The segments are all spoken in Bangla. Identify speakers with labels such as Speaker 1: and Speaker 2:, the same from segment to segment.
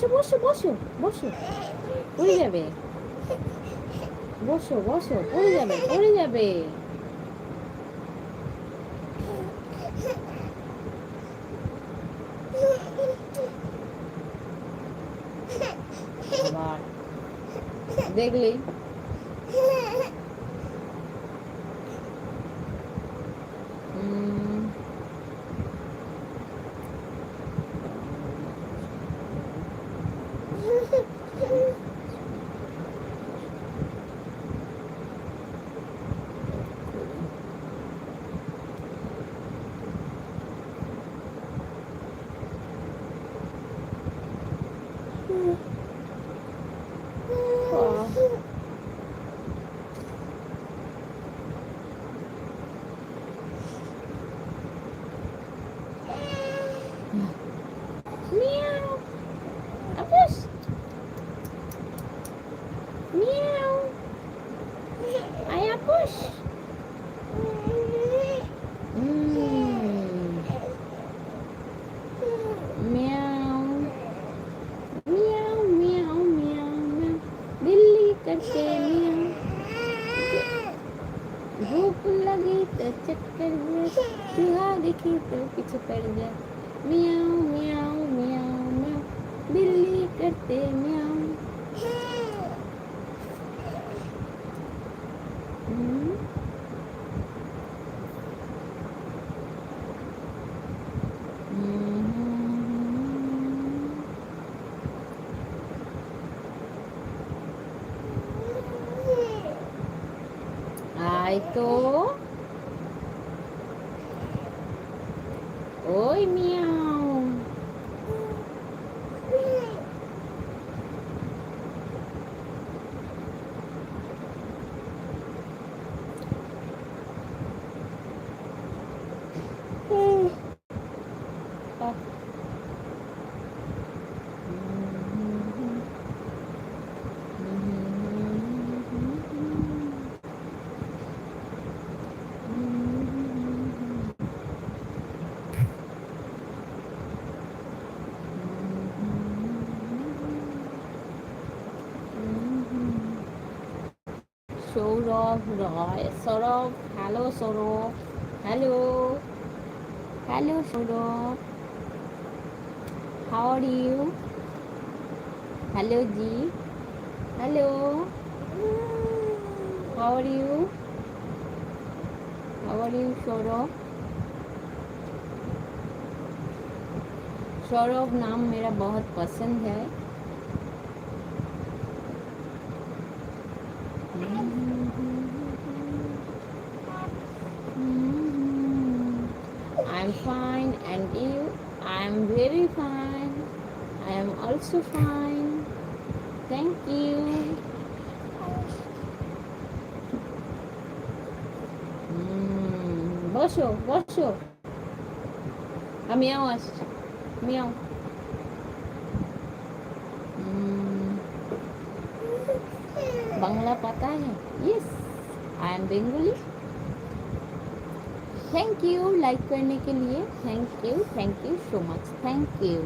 Speaker 1: বসো বসো বসো বসো। পড়ে যাবে। বসো বসো পড়ে যাবে পড়ে যাবে। আবার। बिल्ली Sourav Roy Sourav hello Sourav hello hello Sourav how are you hello ji hello how are you how are you Saurabh Saurabh नाम मेरा बहुत पसंद है also fine. Thank you. হুম, বসো বসো আমিও আসছি মিয়াও হুম, बांग्ला पता है yes I am Bengali thank you like करने के लिए thank you thank you so much thank you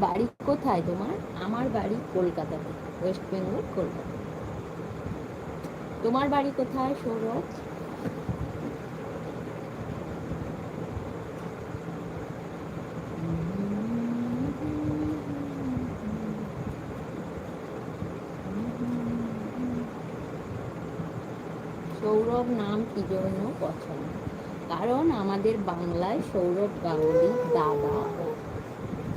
Speaker 1: বাড়ি কোথায় তোমার? আমার বাড়ি কলকাতাতে ওয়েস্ট বেঙ্গল কলকাতা। তোমার বাড়ি কোথায়, সৌরভ? সৌরভ নাম কি জন্য পছন্দ? কারণ আমাদের বাংলায় সৌরভ গাঙ্গুলি দাদা।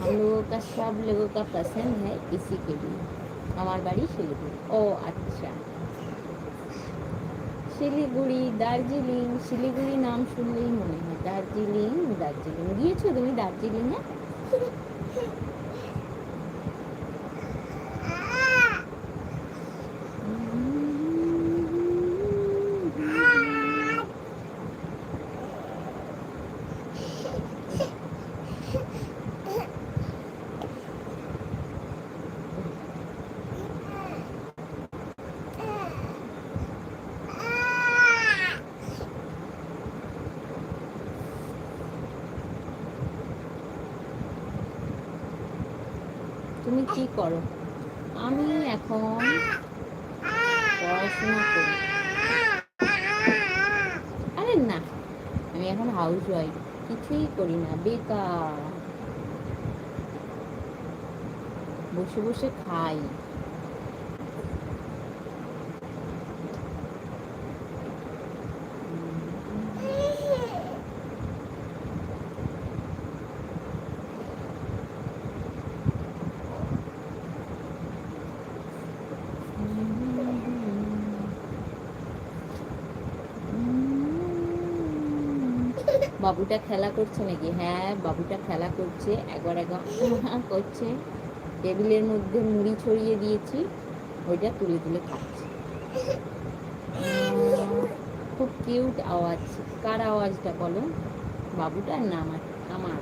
Speaker 1: हम लोगों का सब लोगों का पसंद है इसी के लिए हमारे बाड़ी শিলিগুড়ি ও আচ্ছা শিলিগুড়ি দার্জিলিং শিলিগুড়ি নাম শুনলেই মনে হয় দার্জিলিং দার্জিলিং গিয়েছো তুমি দার্জিলিংয়ে কি করো? আমি এখন পড়াশোনা করি। আরে না, আমি এখন হাউস ওয়াইফ কিছুই করি না, বেকার। বসে বসে খাই। বাবুটা খেলা করছে নাকি? হ্যাঁ বাবুটা খেলা করছে। একবার একবার করছে। টেবিলের মধ্যে মুড়ি ছড়িয়ে দিয়েছি। ওইটা তুলে তুলে খাচ্ছে। খুব কিউট আওয়াজ। কার আওয়াজটা বলো? বাবুটার না, আমার আমার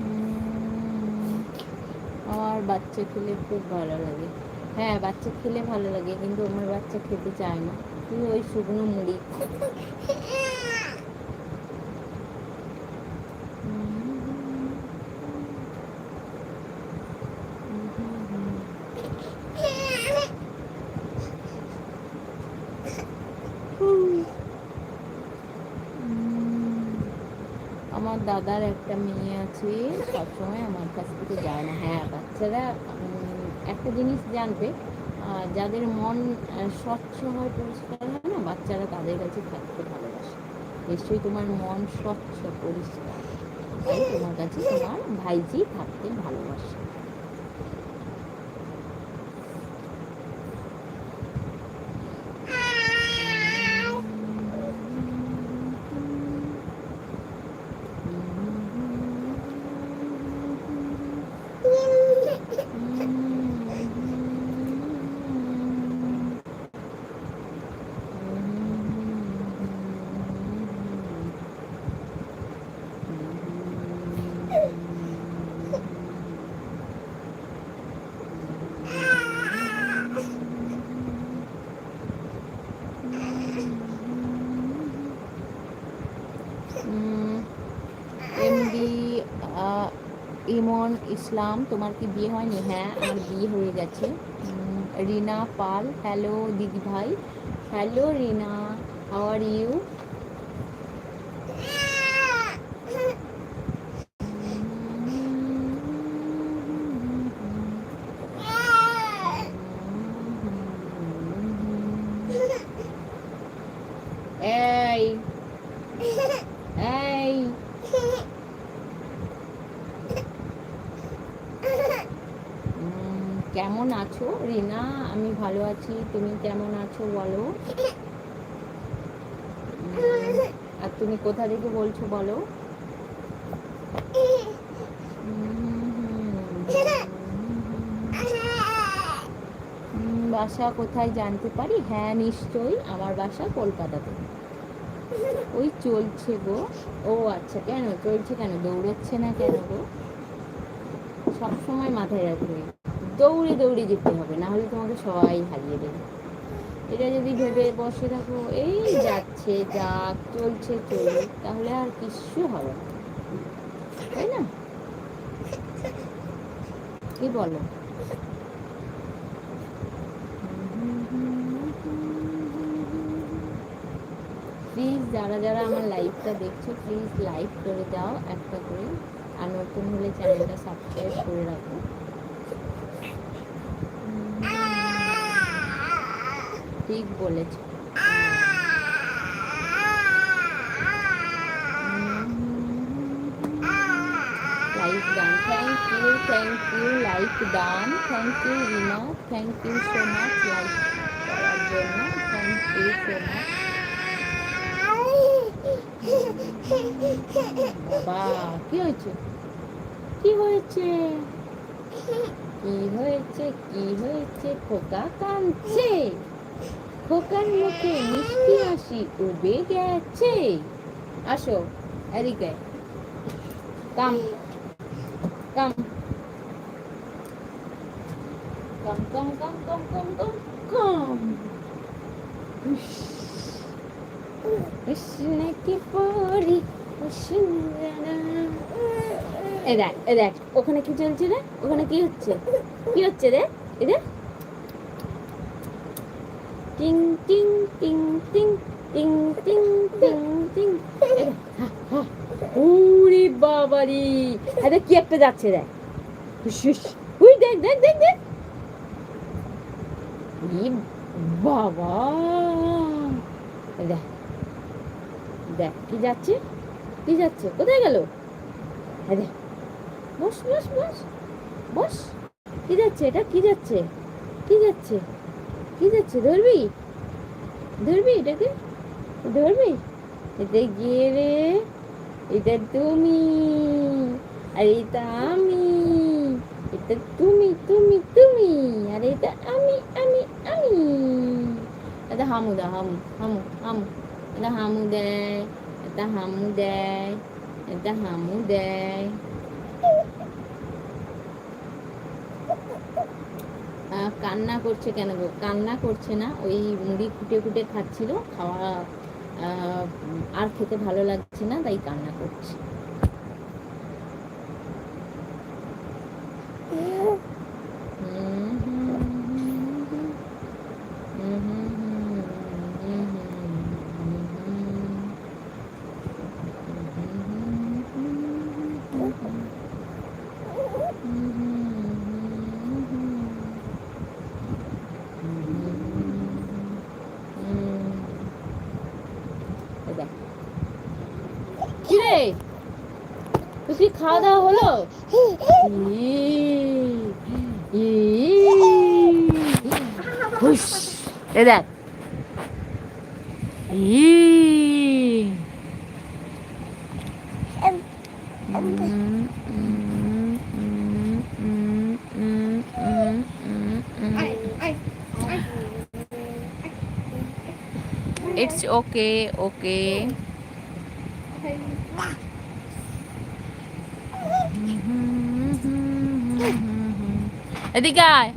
Speaker 1: উম, আমার বাচ্চা খেলে খুব ভালো লাগে। হ্যাঁ বাচ্চা খেলে ভালো লাগে, কিন্তু আমার বাচ্চা খেতে চায় না। তুই ওই শুকনো মুড়ি খা। উম, আমার দাদার একটা আছে সবসময় আমার কাছ থেকে যায় না। হ্যাঁ বাচ্চারা একটা জিনিস জানবে যাদের মন স্বচ্ছ হয় পরিষ্কার হয় না, বাচ্চারা তাদের কাছে থাকতে ভালোবাসে। নিশ্চয়ই তোমার মন স্বচ্ছ, পরিষ্কার। তোমার কাছে তোমার ভাইজি থাকতে ভালোবাসে। ইসলাম তোমার কি বিয়ে হয়নি? হ্যাঁ আমার বিয়ে হয়ে গেছে। রিনা পাল হ্যালো দিদি ভাই hello Rina how are you এই এই উম, কেমন আছো? রিনা, আমি ভালো আছি। তুমি কেমন আছো বলো? আর তুমি কোথা থেকে বলছো বলো? বাসা কোথায় জানতে পারি? হ্যাঁ নিশ্চয়ই আমার বাসা কলকাতাতে। ওই চলছে গো। ও আচ্ছা কেন? চলছে কেন? দৌড়চ্ছে না কেন গো? সবসময় মাথায় রাখবে। দৌড়ে দৌড়ে যেতে হবে, না হলে তোমাকে সবাই হারিয়ে দেবে। এটা যদি ভেবে বসে থাকো, এই যাচ্ছে, যাক, চলছে, চলুক, তাহলে আর কিচ্ছু হবে তাই না? কি বলো? প্লিজ যারা যারা আমার লাইভটা দেখছ প্লিজ লাইক করে দাও, একটা করে। আর নতুন হলে চ্যানেলটা সাবস্ক্রাইব করে রাখো। ঠিক বলেছ। লাইক দান thank you thank you like দান thank you Rina thank you so much like করার জন্য. থ্যাংক ইউ সো মাচ বাবা কি হয়েছে কি হয়েছে কি হয়েছে কি হয়েছে খোকা কাঁদছে খোকার মুখে মিষ্টি হাসি উবে গেছে আসো এদিকে কাম কাম কাম কাম কাম কাম কাম কাম কাম উষ্ণ কি দেখ ওখানে কি চলছে রে? ওখানে কি হচ্ছে? কি হচ্ছে রে? এদের টিং টিং টিং টিং টিং টিং টিং টিং। উরি বাবারি। এটা কি একটা যাচ্ছে হুস। উই দেখ দেখ দেখ দেখ। বাবা। দেখ দেখ, কি যাচ্ছে? কি যাচ্ছে? কোথায় গেল? এই দেখ। বস বস বস বস। কি যাচ্ছে এটা? কি যাচ্ছে? কি যাচ্ছে? কি যাচ্ছে? ধরবি? ধরবি এটাকে? ধরবি? এটা গিয়ে রে, এটা তুমি, আর এটা আমি, এটা তুমি তুমি তুমি, আর এটা আমি আমি আমি। এটা হামু দা হামু হামু হামু। এটা হামু দেয় এটা হামু দেয় এটা হামু দেয় কান্না করছে কেন গো? কান্না করছে না, ওই মুড়ি খুঁটে খুঁটে খাচ্ছিল, খাওয়া আর খেতে ভালো লাগছে না, তাই কান্না করছে। খাওয়া দাওয়া হলো এ দেখ। It's okay, okay. এদিকে আয়